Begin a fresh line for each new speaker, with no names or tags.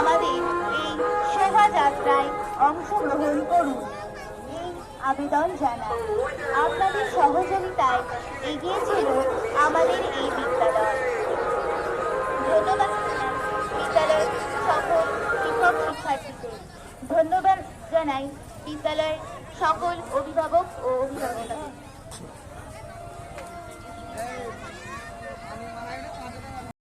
আমাদের এই শোভাযাত্রায় অংশগ্রহণ করুন। এই আবেদন জানাই আপনাদের সহযোগিতায় এগিয়েছিল আমাদের এই বিদ্যালয়। ধন্যবাদ, বিদ্যালয়ের সকল শিক্ষক শিক্ষার্থীদের ধন্যবাদ জানাই বিদ্যালয়ের সকল অভিভাবক ও অভিভাবক